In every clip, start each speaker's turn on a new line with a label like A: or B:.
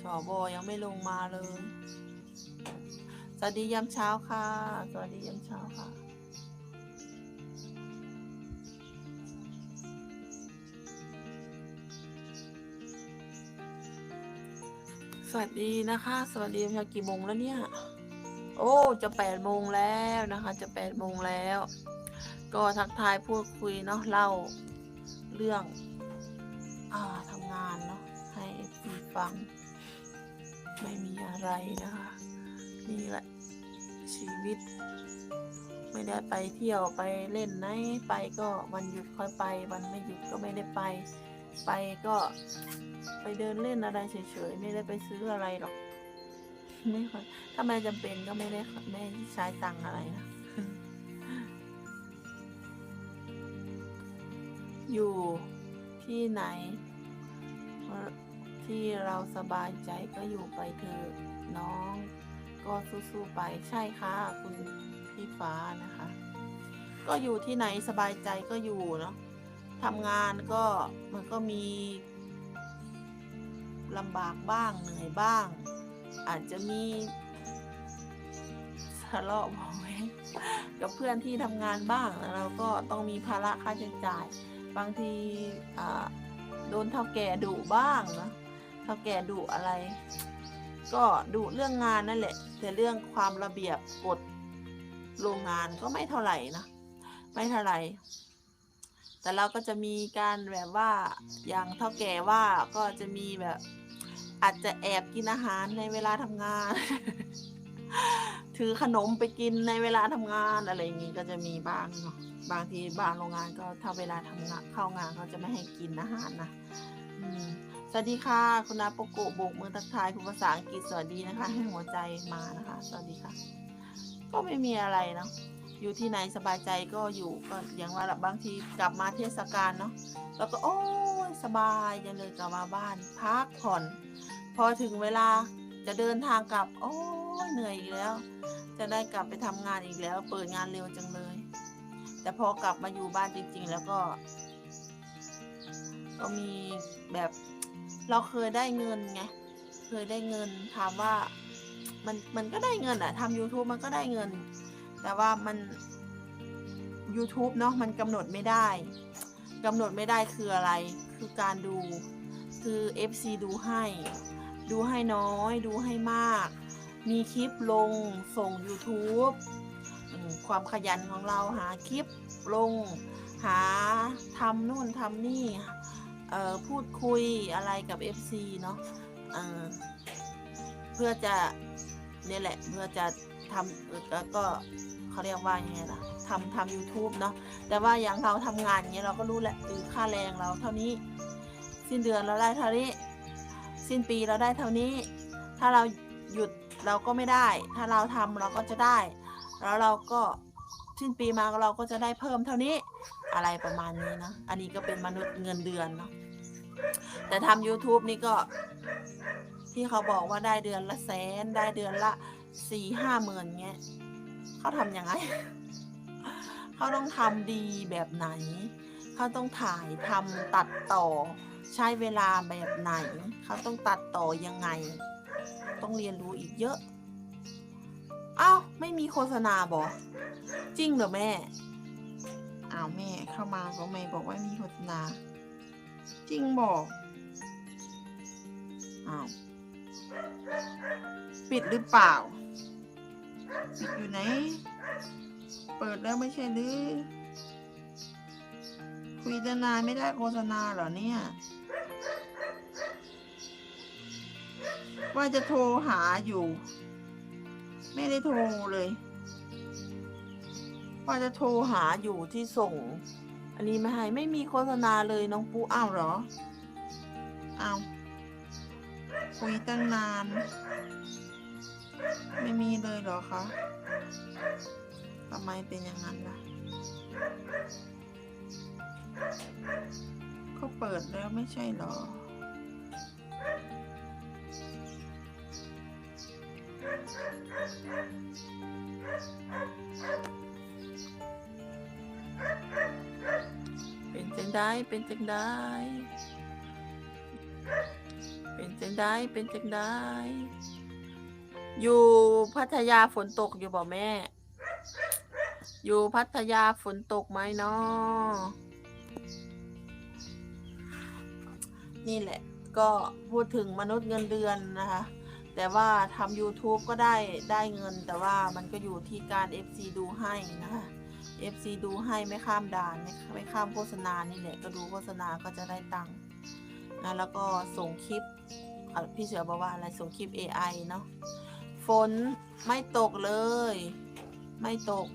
A: ชอบอยังไม่ลงมาเลย สวัสดียามเช้าค่ะ สวัสดียามเช้าค่ะ สวัสดีนะคะ สวัสดียามเช้ากี่โมงแล้วเนี่ย โอ้ จะแปดโมงแล้วนะคะ จะแปดโมงแล้ว ก็ทักทายพูดคุยเนาะเล่าเรื่อง อ่าทำงานเนาะให้เอฟซีฟัง ไม่มีอะไรนะคะ นี่แหละ ชีวิต ไม่ได้ไปเที่ยวไปเล่นไหนไปก็วันหยุดค่อยไป วันไม่หยุดก็ไม่ได้ไป ไปก็ไปเดินเล่นอะไรเฉยๆ ไม่ได้ไปซื้ออะไรหรอกไม่ค่อยถ้าไม่จำเป็นก็ไม่ได้ไม่ใช้ตังอะไรนะ อยู่ที่ไหน ที่เราสบายใจก็อยู่ไปเถอะน้อง ก็สู้ๆไปใช่ค่ะคุณพี่ฟ้านะคะ ก็อยู่ที่ไหนสบายใจก็อยู่เนาะทำงานก็มันก็มีลำบากบ้างเหนื่อยบ้าง อาจจะมีทะเลาะเบาะแว้งกับเพื่อนที่ทำงานบ้างแล้วเราก็ต้องมีภาระค่าใช้จ่าย บางทีอ่าโดนเท่าแก่ดุบ้างนะ ท่าแก่ดุอะไร ก็ดุเรื่องงานนั่นแหละ แต่เรื่องความระเบียบกฎโรงงานก็ไม่เท่าไหร่นะไม่เท่าไหร่แต่เราก็จะมีการแบบว่าอย่างเท่าแก่ว่าก็จะมีแบบ อาจจะแอบกินอาหารในเวลาทำงาน ถือขนมไปกินในเวลาทำงานอะไรอย่างนี้ก็จะมีบ้างเนาะบางทีบางโรงงานก็ถ้าเวลาทำงานเข้างานเขาจะไม่ให้กินอาหารนะอืม สวัสดีค่ะคุณนาโปโกะโบกมือทักทายคุณภาษาอังกฤษสวัสดีนะคะ ให้หัวใจมานะคะ สวัสดีค่ะ ก็ไม่มีอะไรเนาะอยู่ที่ไหนสบายใจก็อยู่ก็อย่างว่าบางทีกลับมาเทศกาลเนาะแล้วก็โอ้ยสบายจังเลยกลับมาบ้านพักผ่อน พอถึงเวลาจะเดินทางกลับ โอ้ยเหนื่อยอีกแล้ว จะได้กลับไปทำงานอีกแล้ว เปิดงานเร็วจังเลย แต่พอกลับมาอยู่บ้านจริง ๆ แล้วก็ ก็มีแบบ เราเคยได้เงินไง เคยได้เงินถามว่ามันมันก็ได้เงินอะทำ YouTube มันก็ได้เงิน แต่ว่ามัน YouTube เนาะมันกำหนดไม่ได้กำหนดไม่ได้คืออะไร คือการดูคือ FC ดูให้ ดูให้น้อย ดูให้มาก มีคลิปลงส่ง YouTube ความขยันของเราหาคลิปลง หาทำนู่นทำนี่ พูดคุยอะไรกับ FC เนาะเอ่อเพื่อจะเนี่ยแหละเพื่อจะทำแล้วก็เขาเรียกว่ายังไงล่ะทำทำ YouTube เนาะแต่ว่าอย่างเราทำงานเงี้ยเราก็รู้แหละเออค่าแรงเราเท่านี้ สิ้นเดือนเราได้เท่านี้ สิ้นปีเราได้เท่านี้ ถ้าเราหยุดเราก็ไม่ได้ ถ้าเราทำเราก็จะได้ แล้วเราก็ สิ้นปีมาเราก็จะได้เพิ่มเท่านี้อะไรประมาณนี้นะ อันนี้ก็เป็นมนุษย์เงินเดือนเนาะแต่ทำ YouTube นี่ก็ ที่เขาบอกว่าได้เดือนละแสน ได้เดือนละสี่ห้าหมื่นเงี้ยเขาทำยังไง เขาต้องทำดีแบบไหน เขาต้องถ่ายทำตัดต่อ ใช้เวลาแบบไหน เขาต้องตัดต่อยังไง ต้องเรียนรู้อีกเยอะ อ้าวไม่มีโฆษณาบอกจริงเหรอแม่ อ้าวแม่เข้ามาก็ไม่บอกว่ามีโฆษณา จริงบอกอ้าวปิดหรือเปล่า ปิดอยู่ไหน เปิดแล้วไม่ใช่หรือ คุยตนานไม่ได้โฆษณาเหรอเนี่ย ว่าจะโทรหาอยู่ ไม่ได้โทรเลยว่าจะโทรหาอยู่ที่ส่ง อันนี้ไม่ให้ไม่มีโฆษณาเลยน้องปูอ้าวเหรออ้าวคุยตั้งนาน ไม่มีเลยเหรอคะทำไมเป็นอย่างนั้นล่ะเขาเปิดแล้วไม่ใช่เหรอ เป็นจังได้เป็นจังได้ เป็นจังได้เป็นจังได้ อยู่พัทยาฝนตกอยู่บ่แม่ อยู่พัทยาฝนตกไหมเนาะนี่แหละ ก็พูดถึงมนุษย์เงินเดือนนะคะ แต่ว่าทำ YouTube ก็ได้ได้เงิน แต่ว่ามันก็อยู่ที่การ FC ดูให้นะคะ FC ดูให้ไม่ข้ามด่านไม่ไม่ข้ามโฆษณานี่แหละก็ดูโฆษณาก็จะได้ตังค์นะแล้วก็ส่งคลิปพี่เสือบอกว่าอะไรส่งคลิป AI เนาะฝนไม่ตกเลย ไม่ตก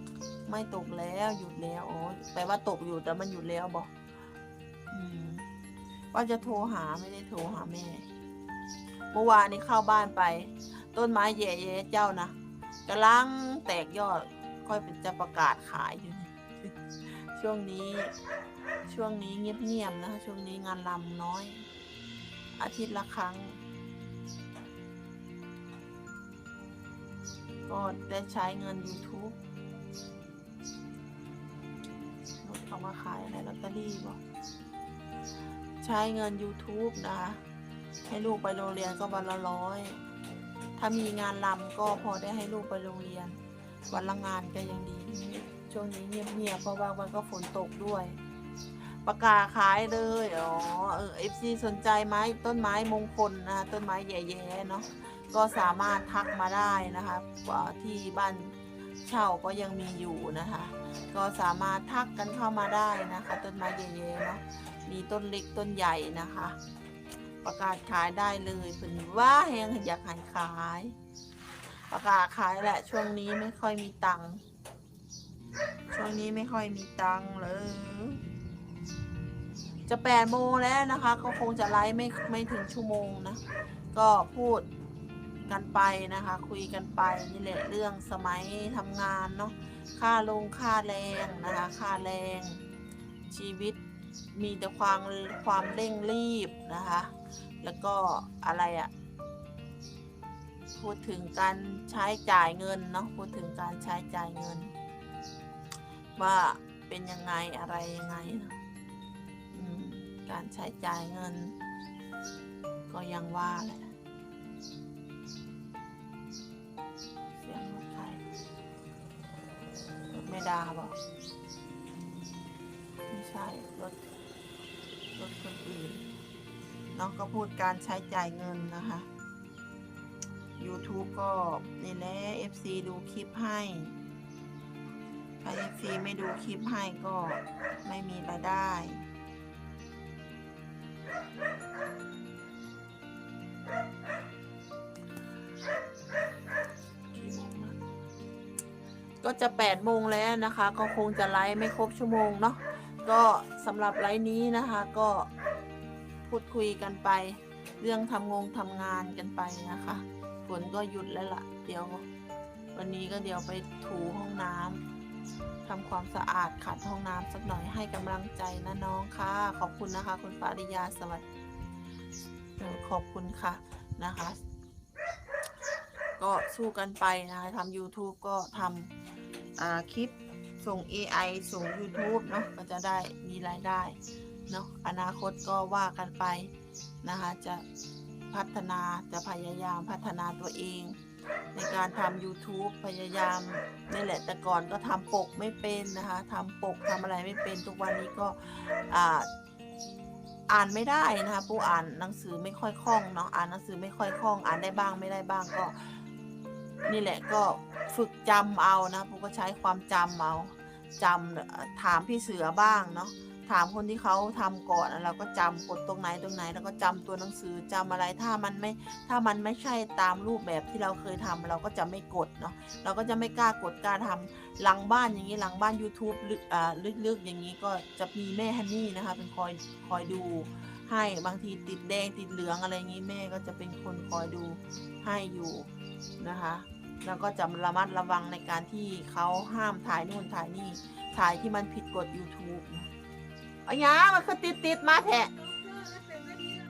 A: ไม่ตกแล้วหยุดแล้วโอ๋อแปลว่าตกอยู่แต่มันหยุดแล้วบอกว่าจะโทรหาไม่ได้โทรหาแม่ เมื่อวานนี้เข้าบ้านไป ต้นไม้แย่ๆเจ้านะกำลังแตกยอดค่อยเป็นจะประกาศขายอยู่นี่ช่วงนี้ช่วงนี้เงียบๆนะคะช่วงนี้งานลำน้อย อาทิตย์ละครั้ง ก็ได้ใช้เงิน YouTube เขามาขายอะไรลอตเตอรี่บอกใช้เงิน YouTube นะคะ ให้ลูกไปโรงเรียนก็วันละร้อย ถ้ามีงานลำก็พอได้ให้ลูกไปโรงเรียน วันละงานก็ยังดี ช่วงนี้เงียบๆเพราะว่ามันก็ฝนตกด้วย ประกาศขายเลย อ๋อ เออ FC สนใจไหมต้นไม้มงคลนะคะต้นไม้แย่ๆเนาะ ก็สามารถทักมาได้นะคะว่าที่บ้านเช่าก็ยังมีอยู่นะคะ ก็สามารถทักกันเข้ามาได้นะคะ ต้นไม้แย่ๆเนาะมีต้นเล็กต้นใหญ่นะคะ ประกาศขายได้เลยเพิ่นว่าแหงอยากขายขาย ประกาศขายแหละ ช่วงนี้ไม่ค่อยมีตังค์ช่วงนี้ไม่ค่อยมีตังค์เลย จะแปดโมงแล้วนะคะ ก็คงจะไลฟ์ไม่ไม่ถึงชั่วโมงนะ ก็พูดกันไปนะคะ คุยกันไปนี่แหละเรื่องสมัยทำงานเนาะค่าลงค่าแรงนะคะ ค่าแรงชีวิตมีแต่ความความเร่งรีบนะคะ แล้วก็อะไรอะพูดถึงการใช้จ่ายเงินเนาะพูดถึงการใช้จ่ายเงิน ว่าเป็นยังไงอะไรยังไงนะการใช้จ่ายเงิน ก็ยังว่าแหละเสียงรถใครรถไม่ดาบอกไม่ใช่รถรถคนอื่น น้องก็พูดการใช้จ่ายเงินนะคะ YouTube ก็นี่แหละ FC ดูคลิปให้ ถ้า FC ไม่ดูคลิปให้ก็ไม่มีรายได้กี่โมงแล้วก็จะ8โมงแล้วนะคะ ก็คงจะไลฟ์ไม่ครบชั่วโมงเนาะ ก็สำหรับไลฟ์นี้นะคะก็ พูดคุยกันไป เรื่องทำงงทำงานกันไปนะคะฝนก็หยุดแล้วล่ะ เดี๋ยว วันนี้ก็เดี๋ยวไปถูห้องน้ำทำความสะอาดขัดห้องน้ำสักหน่อยให้กำลังใจนะน้องค่ะ ขอบคุณนะคะ คุณปาริยาสวัสดีขอบคุณค่ะนะคะ ก็สู้กันไปนะคะทำ YouTube ก็ทำคลิปส่ง AI ส่ง YouTube เนาะก็จะได้มีรายได้ เนาะอนาคตก็ว่ากันไปนะคะ จะพัฒนาจะพยายามพัฒนาตัวเอง ในการทำ YouTube พยายามนี่แหละแต่ก่อนก็ทำปกไม่เป็นนะคะทำปกทำอะไรไม่เป็นทุกวันนี้ก็อ่าอ่านไม่ได้นะคะผู้อ่านหนังสือไม่ค่อยคล่องเนาะอ่านหนังสือไม่ค่อยคล่อง อ่านได้บ้างไม่ได้บ้างก็ นี่แหละก็ฝึกจำเอานะผมก็ใช้ความจำเอาจำถามพี่เสือบ้างเนาะ ถามคนที่เขาทำก่อนแล้วเราก็จำกดตรงไหนตรงไหน แล้วก็จำตัวหนังสือจำอะไรถ้ามันไม่ถ้ามันไม่ใช่ตามรูปแบบที่เราเคยทำเราก็จะไม่กดเนาะเราก็จะไม่กล้ากดกล้าทำหลังบ้านอย่างนี้หลังบ้าน YouTube ลึกอ่าลึกๆอย่างนี้ก็จะมีแม่ฮันนี่นะคะเป็นคอยคอยดูให้บางทีติดแดงติดเหลืองอะไรอย่างนี้แม่ก็จะเป็นคนคอยดูให้อยู่นะคะแล้วก็จะระมัดระวังในการที่เขาห้ามถ่ายนู่นถ่ายนี่ถ่ายที่มันผิดกฎ YouTube นะ เอาหยามันคือติดติดๆมาแทะ